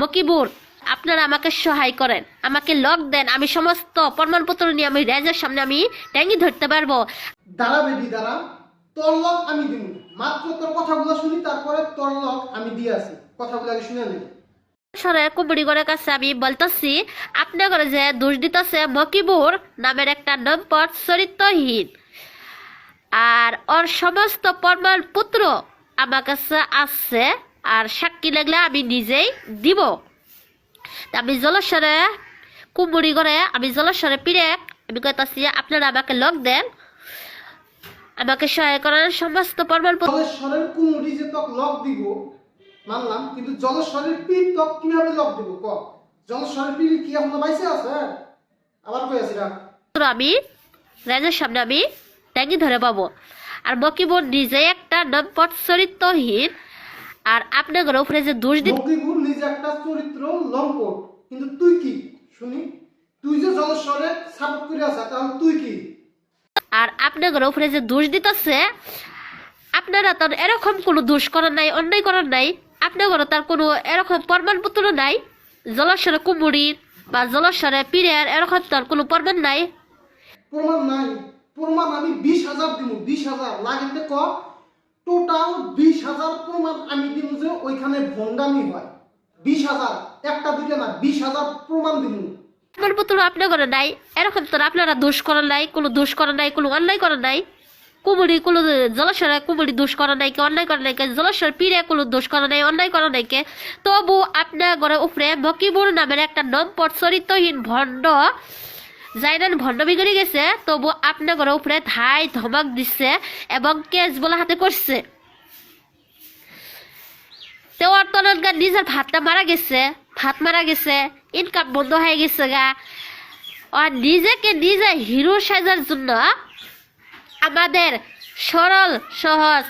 মকিবুর আপনারা আমাকে সহায় করেন। আমাকে লক দেন আমি সমস্ত প্রমাণপত্র নিয়ে আমি রেজের সামনে আমি ট্যাঙ্গি ধরতে পারব। দাঁড়া বেবি দাঁড়া। তোর লক আমি দিব মাত্র তোর কথাগুলো শুনি তারপরে তোর লক আমি দিয়ে আসি। কথাগুলো আগে শুনে নেব সরে কুমড়িগড়ের কাছে আমি বলতেছি আপনার যে দোষ দিতেছে মকিবুর নামের একটা নম্বর চরিত্রহীন। আর ওর সমস্ত প্রমাণ পুত্র আমার কাছে আছে। আর সাক্ষী লাগলে আমি নিজেই দিব। আমি জলস্বরে কুমড়ি করে আমি জলস্বরে পিড়ে আমি কইতাছি আপনারা আমাকে লক দেন আমাকে সহায় করার সমস্ত প্রমাণ পুত্র জলেশ্বরের কুমুরি যে তক লক দিব মানলাম কিন্তু জলেশ্বরের পীর তক কীভাবে লক দিব? ক? জলেশ্বরের পীর কি এখনও বাইসে আছে? আবার কই আছি রাখ আমি রাজার সামনে আমি ট্যাঙ্গি ধরে পাবো। আর মকিবুর নিজে একটা নম্বর চরিত্রহীন আর আপনাদের উপরে যে দোষ দিত মকিবুর নিজে একটা চরিত্র লম্পট কিন্তু তুই কি? শুনি। তুই যে জলেশ্বরে সাপোর্ট করে আছে তাহলে তুই কি? আর আপনাদের উপরে যে দোষ দিতেছে। আপনারা তো এরকম কোনো দোষ করার নাই অন্যায় করার নাই। আপনাদের তার কোনো এরকম প্রমাণপত্র নাই। জলস্বরে কুমুরির বা জলস্বরে পীরের এরকম তার কোনো প্রমাণ নাই। প্রমাণ নাই। প্রমাণ আমি বিশ হাজার দিব বিশ হাজার। ক? টোটাল বিশ হাজার প্রমাণ আমি দিব যে ওইখানে ভণ্ডামি হয়। বিশ হাজার, একটা দুইটা না, বিশ হাজার প্রমাণ দিব। আপনাদের নাই, এরকম তো আপনারা নাই, কোনো নাই, কোনো অন্যায় নাই। কোনো নাই কে অন্যায় নাই কে কোনো নাই, অন্যায় নাই কে। তবু আপনার উপরে নামের একটা নম্বর চরিত্রহীন ভণ্ড জাইনান ভণ্ড বিগড়ে গেছে, তবু আপনার উপরে ধাই ধমক দিচ্ছে এবং কেস বলা হাতে করছে তেওয়ার তলনকার নিজের ভাতটা মারা গেছে, ভাত মারা গেছে ইনকাম বন্ধ হয়ে গেছে গা। আর নিজেকে নিজে হিরো সাজার জন্য আমাদের সরল, সহজ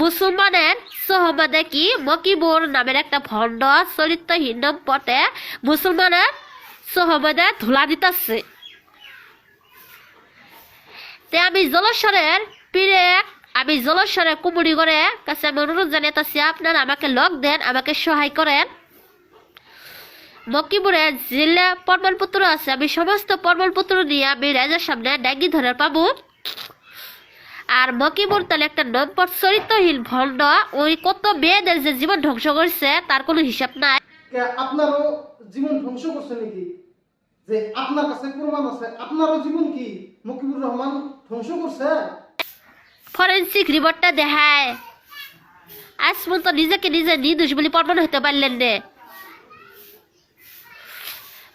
মুসলমানের সহমদে কি মকিবুর নামের একটা ভণ্ড চরিত্রহীন পটে মুসলমানের সহমদে ধুলা দিতেছে। তে আমি জলস্বরের পীরে, আমি জলস্বরের কুমুরি করে কাছে আমি অনুরোধ জানাইতেছি আপনার আমাকে লক দেন, আমাকে সহায় করেন। মকিপুরে জেলা প্রমাণপত্র আছে, আমি সমস্ত প্রমাণপত্র নিয়ে আমি রাজার সামনে ড্যাঙ্গি ধরে পাবো। আর মকিবুর তাহলে একটা নম্বর চরিত্রহীন ভণ্ড, ওই কত মেয়েদের যে জীবন ধ্বংস করছে, তার কোনো হিসাব নাই। আপনারও জীবন ধ্বংস করছে নাকি? যে আপনার কাছে প্রমাণ আছে, আপনারও জীবন কি? মকিবুর রহমান ধ্বংস করছে? ফরেন্সিক রিপোর্টটা দেখায়। আজ পর্যন্ত নিজেকে নিজে নির্দোষ বলে প্রমাণ হতে পারলেন নে।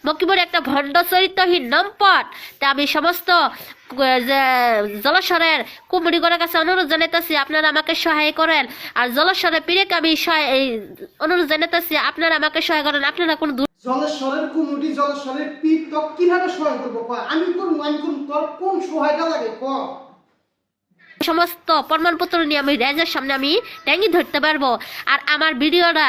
মকিবুর একটা ভণ্ড চরিত্রহীন নম্পট তা আমি সমস্ত জলস্বরের কুমড়িগড়ের কাছে অনুরোধ জানাইতেছি, আপনারা আমাকে সহায় করেন। আর জলস্বরের পীরেকে আমি অনুরোধ জানাইতেছি, আপনারা আমাকে সহায় করেন। আপনারা কোনো জলেশ্বরের কুমুটি জলেশ্বরের পীর তক কীভাবে সহায় করব? ক আমি করব আমি করব তোর কোন সহায়টা লাগে? ক। সমস্ত প্রমাণপত্র নিয়ে আমি রেজের সামনে আমি ট্যাঙ্গি ধরতে পারব। আর আমার ভিডিওটা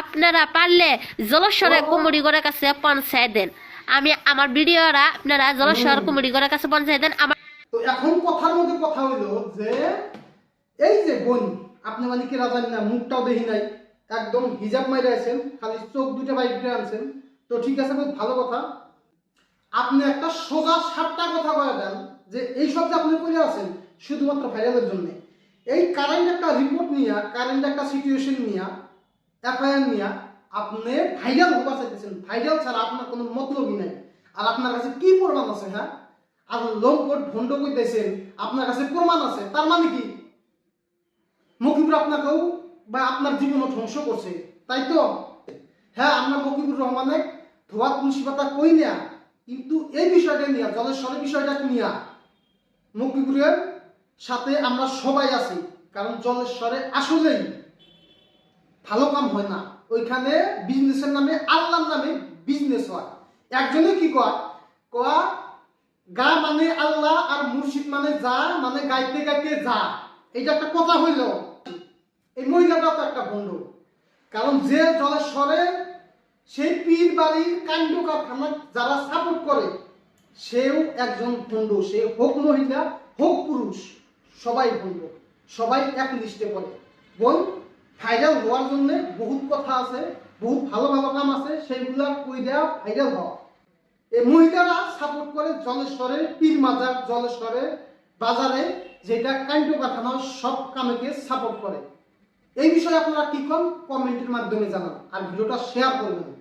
আপনারা পারলে জলস্বরে কুমড়িগড়ের কাছে পৌঁছায় দেন। আমি আমার ভিডিওটা আপনারা জলস্বর কুমড়িগড়ের কাছে পৌঁছায় দেন। আমার তো এখন কথার মধ্যে কথা হইল যে এই যে বোন আপনি মানে কি রাজানি না মুখটাও দেখি নাই। একদম হিজাব মাইরে আছেন, খালি চোখ দুটো বাইক করে আনছেন। তো ঠিক আছে, খুব ভালো কথা। আপনি একটা সোজা সাতটা কথা বলে দেন যে এই সব যে আপনি করে আছেন, শুধুমাত্র ভাইরালের জন্য। এই কারেন্ট একটা রিপোর্ট নিয়ে কারেন্ট একটা সিচুয়েশন নিয়ে এফআইআর নিয়ে, আপনি ভাইরাল হবা চাইতেছেন। ভাইরাল ছাড়া আপনার কোনো মতলবই নাই। আর আপনার কাছে কি প্রমাণ আছে হ্যাঁ? আর লোকভোট ভণ্ড করতেছেন আপনার কাছে প্রমাণ আছে। তার মানে কি? মকিবুর আপনাকেও বা আপনার জীবনও ধ্বংস করছে, তাই তো? হ্যাঁ আমরা মকিবুর রহমানের ধোয়া তুলসী পাতা কই নেয়া? কিন্তু এই বিষয়টা নিয়ে, জলেশ্বরের বিষয়টা নিয়ে মকিবুরের সাথে আমরা সবাই আছি, কারণ জলেশ্বরে আসলেই ভালো কাম হয় না। ওইখানে বিজনেসের নামে, আল্লাহর নামে বিজনেস হয়। একজনে কি কয়? কয়া, গা মানে আল্লাহ আর মুর্শিদ মানে যা মানে গাইতে গাইতে যা। এটা একটা কথা হইল। এই মহিলাটা তো একটা ভণ্ড কারণ যে জলেশ্বরে সেই পীর বাড়ির কাণ্ড কারখানা যারা সাপোর্ট করে, সেও একজন ভণ্ড সে হোক মহিলা, হোক পুরুষ, সবাই ভণ্ড সবাই এক লিস্টে পড়ে। বোন ভাইরাল হওয়ার জন্য বহুত কথা আছে, বহুত ভালো ভালো কাম আছে, সেইগুলা কই দেওয়া ভাইরাল হওয়া। এই মহিলারা সাপোর্ট করে জলেশ্বরে, পীর মাজার জলেশ্বরে বাজারে যেটা কাণ্ড কারখানা সব কামেকে সাপোর্ট করে। এই বিষয়ে আপনারা কি কম কমেন্টের মাধ্যমে জানান আর ভিডিওটা শেয়ার করবেন।